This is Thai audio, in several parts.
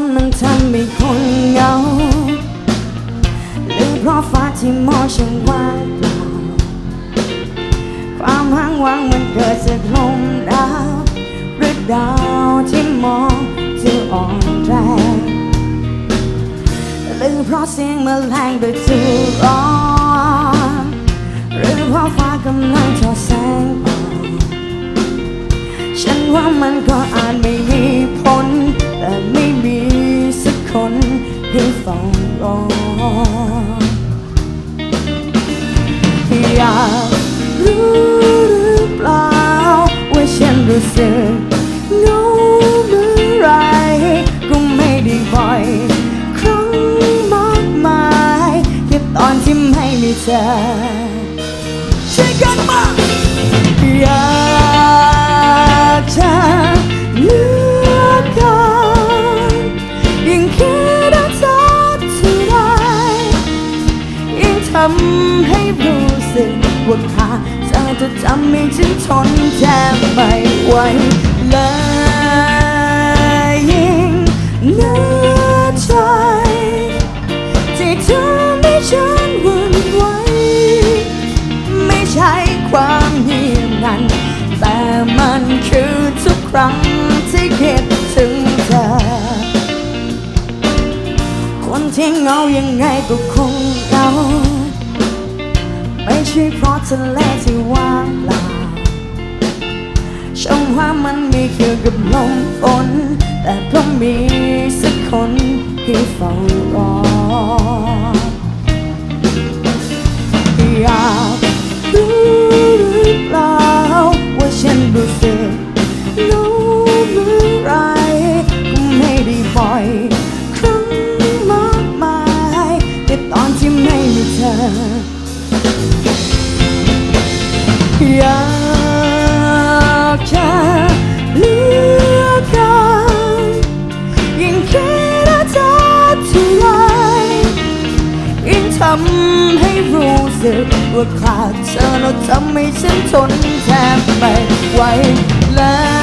นมันทำให้คนเหงาหรือเพราะฟ้าที่มองฉันว่างเปล่าความห้างว่างมันเกิดจากลมดาวหรือดาวที่มองที่อ่อนแรงหรือเพราะเสียงแมลงโดยที่ร้อนหรือเพราะฟ้ากำลังทอแสงอ่อนฉันว่ามันก็อาจไม่ ฝ้ารอ อยากรู้หรือเปล่า ว่าฉันรู้สึกเหงาเมื่อไร ก็ไม่ได้บ่อย ครั้งมากมายแค่ตอนที่ไม่มีเธอช่วยกันมาอยากำให้รู้สึกว่าขาดเธอจะทำให้ฉันทนแทบไม่ไหวเลยยิ่งเหนื่อใจที่เธอไม่ฉันหวันไหวไม่ใช่ความเงียบงัน แต่มันคือทุกครั้งที่คิดถึงเธอ คนที่เงายังไงก็คงเหงา ไม่ใช่เพราะทะเลที่ว่างเปล่าช่องว่ามันมีเกี่ยวกับลมฝนแต่เพราะมีสักคนที่เฝ้ารอ อยากจะเลือกกันยิ่งคิดถึงเธอเท่าไรยิ่งทำให้รู้สึกว่าขาดเธอแล้วทำให้ฉันทนแทบไม่ไหวและ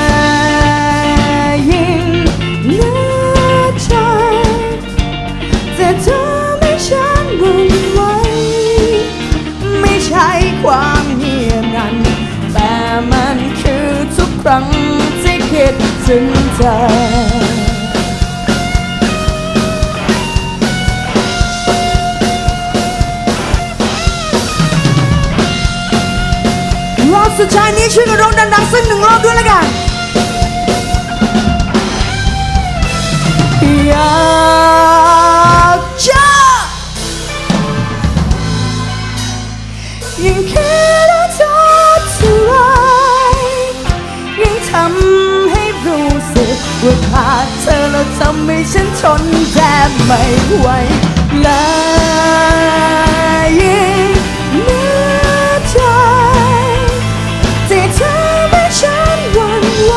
ถึงเธอรอบสุดท้ายนี้ช่วยกันร้องดังๆสักหนึ่งรอบด้วยละกันอ ไม่ไหวแลายเนื่อใจที่เธอไม่ฉันหวันไหว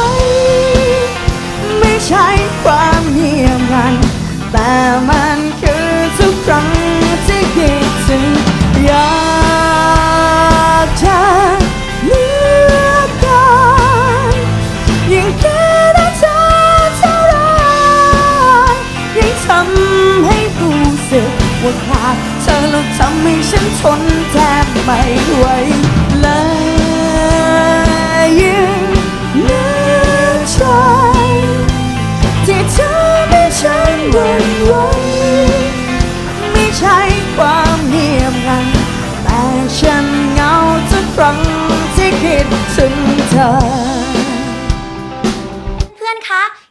ไม่ใช่ความเงียบงันแต่ อแล้วทำให้ฉันทนแทบไม่ไหวเลยยิ่งนื่อยใจที่เธอไม่ฉันหวันไหว